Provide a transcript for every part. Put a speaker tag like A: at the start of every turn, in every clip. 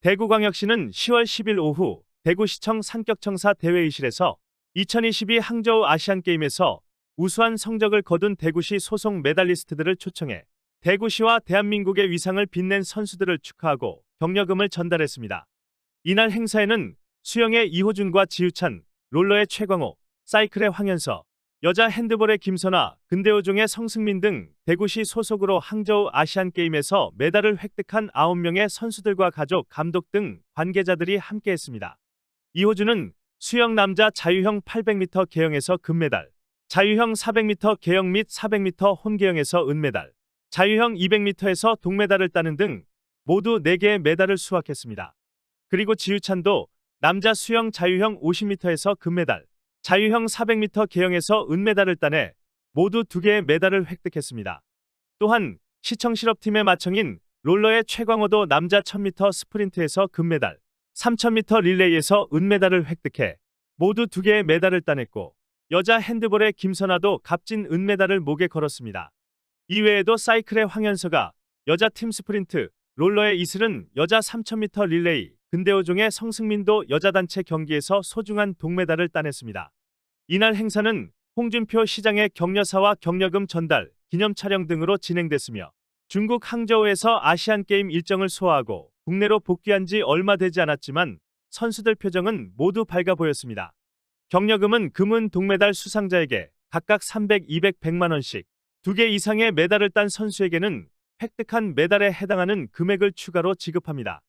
A: 대구광역시는 10월 10일 오후 대구시청 산격청사 대회의실에서 2022 항저우 아시안게임에서 우수한 성적을 거둔 대구시 소속 메달리스트들을 초청해 대구시와 대한민국의 위상을 빛낸 선수들을 축하하고 격려금을 전달했습니다. 이날 행사에는 수영의 이호준과 지유찬, 롤러의 최광호, 사이클의 황현서, 여자 핸드볼의 김선아, 근대호종의 성승민 등 대구시 소속으로 항저우 아시안게임에서 메달을 획득한 9명의 선수들과 가족, 감독 등 관계자들이 함께했습니다. 이호준은 수영 남자 자유형 800m 계영에서 금메달, 자유형 400m 계영 및 400m 혼계영에서 은메달, 자유형 200m에서 동메달을 따는 등 모두 4개의 메달을 수확했습니다. 그리고 지유찬도 남자 수영 자유형 50m에서 금메달, 자유형 400m 계영에서 은메달을 따내 모두 2개의 메달을 획득했습니다. 또한 시청 실업팀의 마청인 롤러의 최광호도 남자 1000m 스프린트에서 금메달, 3000m 릴레이에서 은메달을 획득해 모두 2개의 메달을 따냈고 여자 핸드볼의 김선아도 값진 은메달을 목에 걸었습니다. 이외에도 사이클의 황현서가 여자 팀 스프린트, 롤러의 이슬은 여자 3000m 릴레이, 근대호종의 성승민도 여자 단체 경기에서 소중한 동메달을 따냈습니다. 이날 행사는 홍준표 시장의 격려사와 격려금 전달, 기념 촬영 등으로 진행됐으며 중국 항저우에서 아시안게임 일정을 소화하고 국내로 복귀한 지 얼마 되지 않았지만 선수들 표정은 모두 밝아 보였습니다. 격려금은 금은 동메달 수상자에게 각각 300, 200, 100만 원씩, 두 개 이상의 메달을 딴 선수에게는 획득한 메달에 해당하는 금액을 추가로 지급합니다.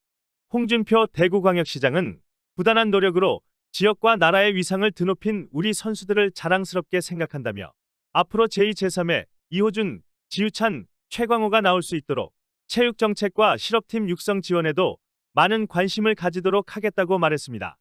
A: 홍준표 대구광역시장은 부단한 노력으로 지역과 나라의 위상을 드높인 우리 선수들을 자랑스럽게 생각한다며 앞으로 제2, 제3회 이호준, 지유찬, 최광호가 나올 수 있도록 체육정책과 실업팀 육성 지원에도 많은 관심을 가지도록 하겠다고 말했습니다.